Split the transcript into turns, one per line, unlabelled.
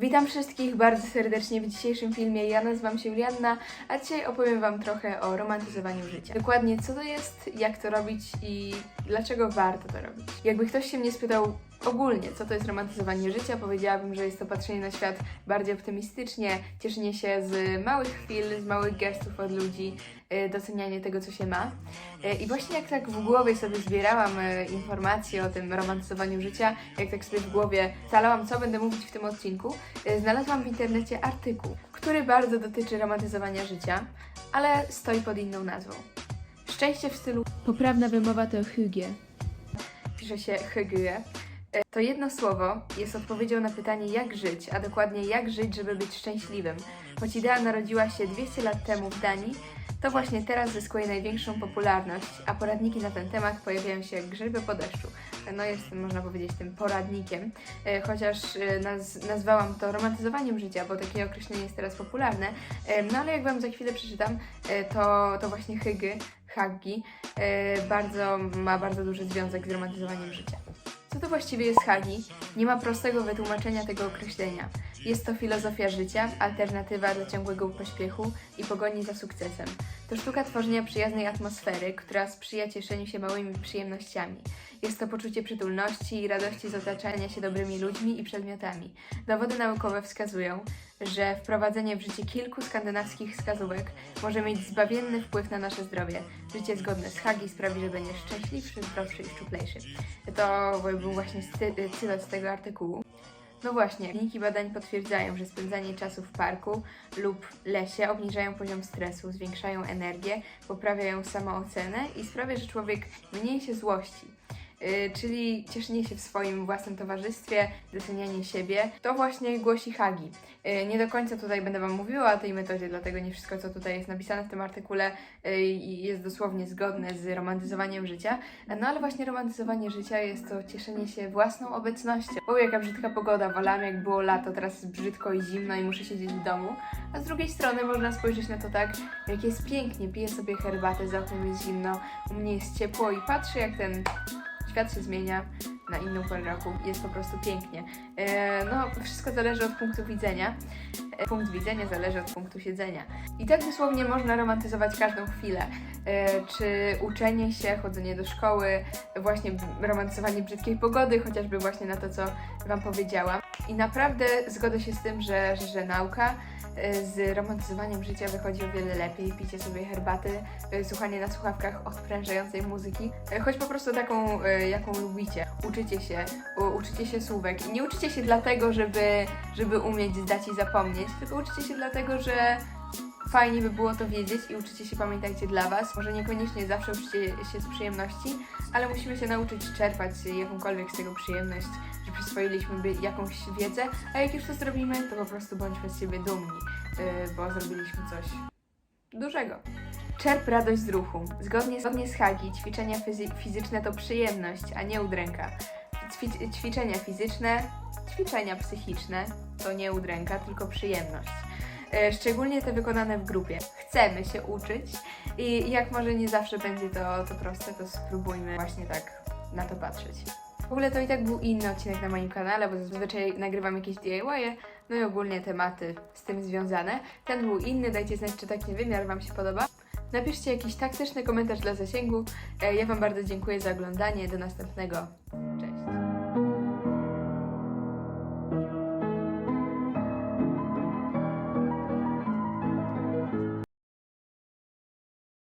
Witam wszystkich bardzo serdecznie w dzisiejszym filmie. Ja nazywam się Julianna, a dzisiaj opowiem Wam trochę o romantyzowaniu życia. Dokładnie co to jest, jak to robić i dlaczego warto to robić. Jakby ktoś się mnie spytał ogólnie, co to jest romantyzowanie życia, powiedziałabym, że jest to patrzenie na świat bardziej optymistycznie, cieszenie się z małych chwil, z małych gestów od ludzi, y, docenianie tego, co się ma. Y, I właśnie jak tak w głowie sobie zbierałam y, informacje o tym romantyzowaniu życia, jak tak sobie w głowie ustalałam, co będę mówić w tym odcinku, znalazłam w internecie artykuł, który bardzo dotyczy romantyzowania życia, ale stoi pod inną nazwą. Szczęście w stylu
Poprawna wymowa to hygge.
pisze się Hygge. To jedno słowo jest odpowiedzią na pytanie jak żyć, a dokładnie jak żyć, żeby być szczęśliwym. Choć idea narodziła się 200 lat temu w Danii, to właśnie teraz zyskuje największą popularność, a poradniki na ten temat pojawiają się jak grzyby po deszczu. No jestem, można powiedzieć, tym poradnikiem, e, chociaż e, naz nazwałam to romantyzowaniem życia, bo takie określenie jest teraz popularne. E, No ale jak Wam za chwilę przeczytam, to, to właśnie Hygge, Haggi, bardzo, ma bardzo duży związek z romantyzowaniem życia. Co to właściwie jest hagi? Nie ma prostego wytłumaczenia tego określenia. Jest to filozofia życia, alternatywa do ciągłego pośpiechu i pogoni za sukcesem. To sztuka tworzenia przyjaznej atmosfery, która sprzyja cieszeniu się małymi przyjemnościami. Jest to poczucie przytulności i radości z otaczania się dobrymi ludźmi i przedmiotami. Dowody naukowe wskazują, że wprowadzenie w życie kilku skandynawskich wskazówek może mieć zbawienny wpływ na nasze zdrowie. Życie zgodne z Hagi sprawi, że będziesz szczęśliwszy, zdrowszy i szczuplejszy. To był właśnie cytat z tego artykułu. No właśnie, wyniki badań potwierdzają, że spędzanie czasu w parku lub lesie obniżają poziom stresu, zwiększają energię, poprawiają samoocenę i sprawia, że człowiek mniej się złości. Yy, czyli cieszenie się w swoim własnym towarzystwie, docenianie siebie, to właśnie głosi Hagi. Yy, nie do końca tutaj będę Wam mówiła o tej metodzie, dlatego nie wszystko, co tutaj jest napisane w tym artykule, yy, jest dosłownie zgodne z romantyzowaniem życia. No ale właśnie romantyzowanie życia jest to cieszenie się własną obecnością. O, jaka brzydka pogoda, wolałam jak było lato, teraz jest brzydko i zimno i muszę siedzieć w domu. A z drugiej strony można spojrzeć na to tak, jak jest pięknie, piję sobie herbatę, za oknem jest zimno, u mnie jest ciepło i patrzę jak ten świat się zmienia na inną porę roku. Jest po prostu pięknie. E, no, wszystko zależy od punktu widzenia. Punkt widzenia zależy od punktu siedzenia. I tak dosłownie można romantyzować każdą chwilę. E, czy uczenie się, chodzenie do szkoły, właśnie romantyzowanie brzydkiej pogody, chociażby właśnie na to, co Wam powiedziałam. I naprawdę zgodzę się z tym, że, że, nauka e, z romantyzowaniem życia wychodzi o wiele lepiej. Picie sobie herbaty, e, słuchanie na słuchawkach odprężającej muzyki, choć po prostu taką, jaką lubicie. Uczycie się, uczycie się słówek. I nie uczycie się dlatego, żeby, żeby umieć zdać i zapomnieć, tylko uczycie się dlatego, że fajnie by było to wiedzieć i uczycie się pamiętajcie dla Was. Może niekoniecznie zawsze uczycie się z przyjemności, ale musimy się nauczyć czerpać jakąkolwiek z tego przyjemność, że przyswoiliśmy jakąś wiedzę, a jak już to zrobimy, to po prostu bądźmy z siebie dumni, yy, bo zrobiliśmy coś dużego. Czerp radość z ruchu. Zgodnie, zgodnie z Hagi, ćwiczenia fizy- fizyczne to przyjemność, a nie udręka. Ćwi- ćwiczenia fizyczne, ćwiczenia psychiczne to nie udręka, tylko przyjemność. E, Szczególnie te wykonane w grupie. Chcemy się uczyć i jak może nie zawsze będzie to, to proste, to spróbujmy właśnie tak na to patrzeć. W ogóle to i tak był inny odcinek na moim kanale, bo zazwyczaj nagrywam jakieś DIY, no i ogólnie tematy z tym związane. Ten był inny, dajcie znać, czy taki wymiar Wam się podoba. Napiszcie jakiś taktyczny komentarz dla zasięgu. E, Ja Wam bardzo dziękuję za oglądanie. Do następnego. Thank you.